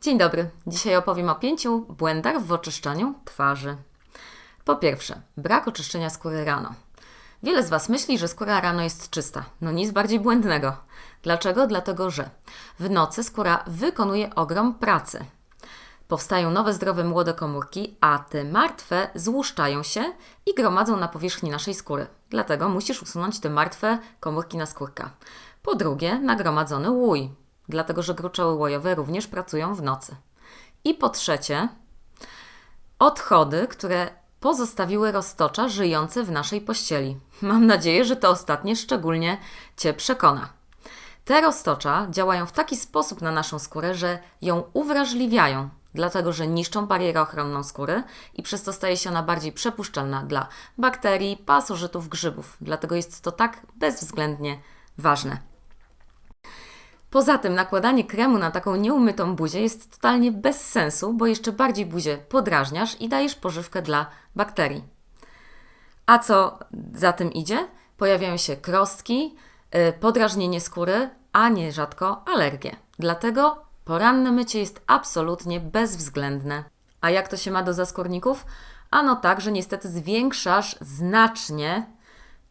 Dzień dobry. Dzisiaj opowiem o pięciu błędach w oczyszczaniu twarzy. Po pierwsze, brak oczyszczenia skóry rano. Wiele z Was myśli, że skóra rano jest czysta. No nic bardziej błędnego. Dlaczego? Dlatego, że w nocy skóra wykonuje ogrom pracy. Powstają nowe, zdrowe, młode komórki, a te martwe złuszczają się i gromadzą na powierzchni naszej skóry. Dlatego musisz usunąć te martwe komórki naskórka. Po drugie, nagromadzony łój, dlatego że gruczoły łojowe również pracują w nocy. I po trzecie, odchody, które pozostawiły roztocza żyjące w naszej pościeli. Mam nadzieję, że to ostatnie szczególnie Cię przekona. Te roztocza działają w taki sposób na naszą skórę, że ją uwrażliwiają, dlatego że niszczą barierę ochronną skóry i przez to staje się ona bardziej przepuszczalna dla bakterii, pasożytów, grzybów. Dlatego jest to tak bezwzględnie ważne. Poza tym nakładanie kremu na taką nieumytą buzię jest totalnie bez sensu, bo jeszcze bardziej buzię podrażniasz i dajesz pożywkę dla bakterii. A co za tym idzie? Pojawiają się krostki, y, podrażnienie skóry, a nierzadko alergie. Dlatego poranne mycie jest absolutnie bezwzględne. A jak to się ma do zaskórników? Ano tak, że niestety zwiększasz znacznie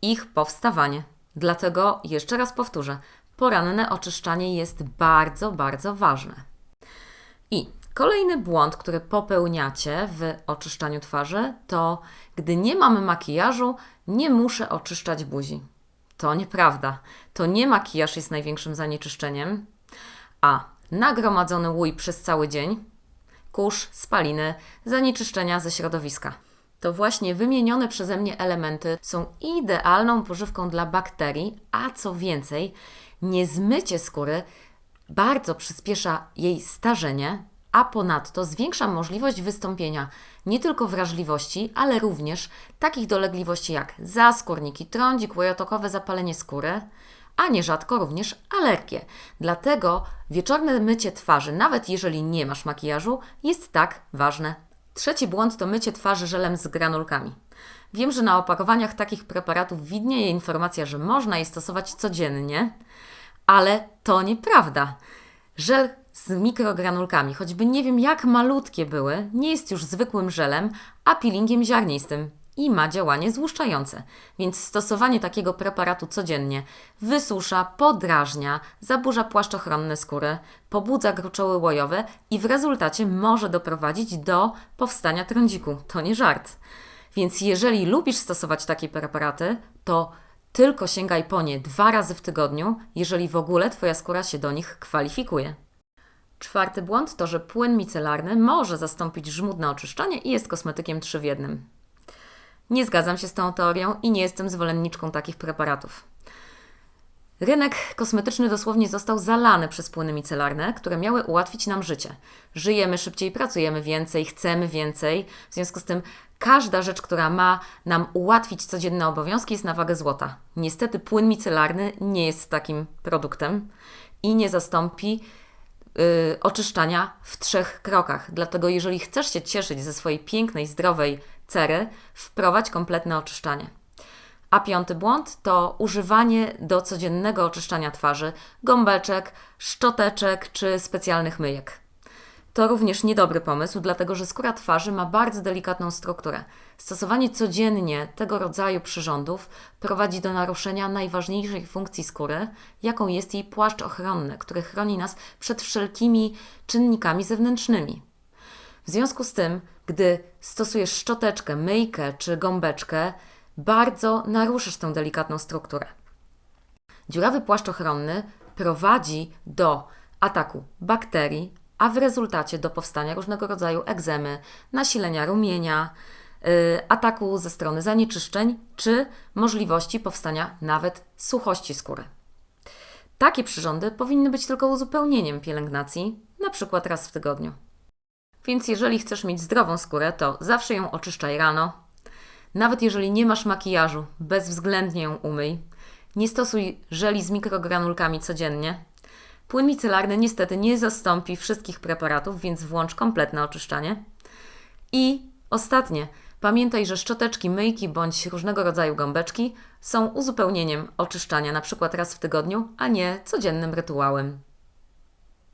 ich powstawanie. Dlatego jeszcze raz powtórzę, poranne oczyszczanie jest bardzo, bardzo ważne. I kolejny błąd, który popełniacie w oczyszczaniu twarzy, to gdy nie mam makijażu, nie muszę oczyszczać buzi. To nieprawda. To nie makijaż jest największym zanieczyszczeniem, a nagromadzony łój przez cały dzień, kurz, spaliny, zanieczyszczenia ze środowiska. To właśnie wymienione przeze mnie elementy są idealną pożywką dla bakterii, a co więcej, niezmycie skóry bardzo przyspiesza jej starzenie, a ponadto zwiększa możliwość wystąpienia nie tylko wrażliwości, ale również takich dolegliwości jak zaskórniki, trądzik, łojotokowe zapalenie skóry, a nierzadko również alergie. Dlatego wieczorne mycie twarzy, nawet jeżeli nie masz makijażu, jest tak ważne. Trzeci błąd to mycie twarzy żelem z granulkami. Wiem, że na opakowaniach takich preparatów widnieje informacja, że można je stosować codziennie, ale to nieprawda. Żel z mikrogranulkami, choćby nie wiem jak malutkie były, nie jest już zwykłym żelem, a peelingiem ziarnistym i ma działanie złuszczające. Więc stosowanie takiego preparatu codziennie wysusza, podrażnia, zaburza płaszcz ochronny skóry, pobudza gruczoły łojowe i w rezultacie może doprowadzić do powstania trądziku. To nie żart. Więc jeżeli lubisz stosować takie preparaty, to tylko sięgaj po nie dwa razy w tygodniu, jeżeli w ogóle Twoja skóra się do nich kwalifikuje. Czwarty błąd to, że płyn micelarny może zastąpić żmudne oczyszczanie i jest kosmetykiem 3 w jednym. Nie zgadzam się z tą teorią i nie jestem zwolenniczką takich preparatów. Rynek kosmetyczny dosłownie został zalany przez płyny micelarne, które miały ułatwić nam życie. Żyjemy szybciej, pracujemy więcej, chcemy więcej. W związku z tym każda rzecz, która ma nam ułatwić codzienne obowiązki, jest na wagę złota. Niestety płyn micelarny nie jest takim produktem i nie zastąpi yy, oczyszczania w trzech krokach. Dlatego jeżeli chcesz się cieszyć ze swojej pięknej, zdrowej cery, wprowadź kompletne oczyszczanie. A piąty błąd to używanie do codziennego oczyszczania twarzy gąbeczek, szczoteczek czy specjalnych myjek. To również niedobry pomysł, dlatego że skóra twarzy ma bardzo delikatną strukturę. Stosowanie codziennie tego rodzaju przyrządów prowadzi do naruszenia najważniejszej funkcji skóry, jaką jest jej płaszcz ochronny, który chroni nas przed wszelkimi czynnikami zewnętrznymi. W związku z tym, gdy stosujesz szczoteczkę, myjkę czy gąbeczkę, bardzo naruszysz tę delikatną strukturę. Dziurawy płaszcz ochronny prowadzi do ataku bakterii, a w rezultacie do powstania różnego rodzaju egzemy, nasilenia rumienia, yy, ataku ze strony zanieczyszczeń czy możliwości powstania nawet suchości skóry. Takie przyrządy powinny być tylko uzupełnieniem pielęgnacji, na przykład raz w tygodniu. Więc jeżeli chcesz mieć zdrową skórę, to zawsze ją oczyszczaj rano. Nawet jeżeli nie masz makijażu, bezwzględnie ją umyj. Nie stosuj żeli z mikrogranulkami codziennie. Płyn micelarny niestety nie zastąpi wszystkich preparatów, więc włącz kompletne oczyszczanie. I ostatnie, pamiętaj, że szczoteczki, myjki bądź różnego rodzaju gąbeczki są uzupełnieniem oczyszczania, na przykład raz w tygodniu, a nie codziennym rytuałem.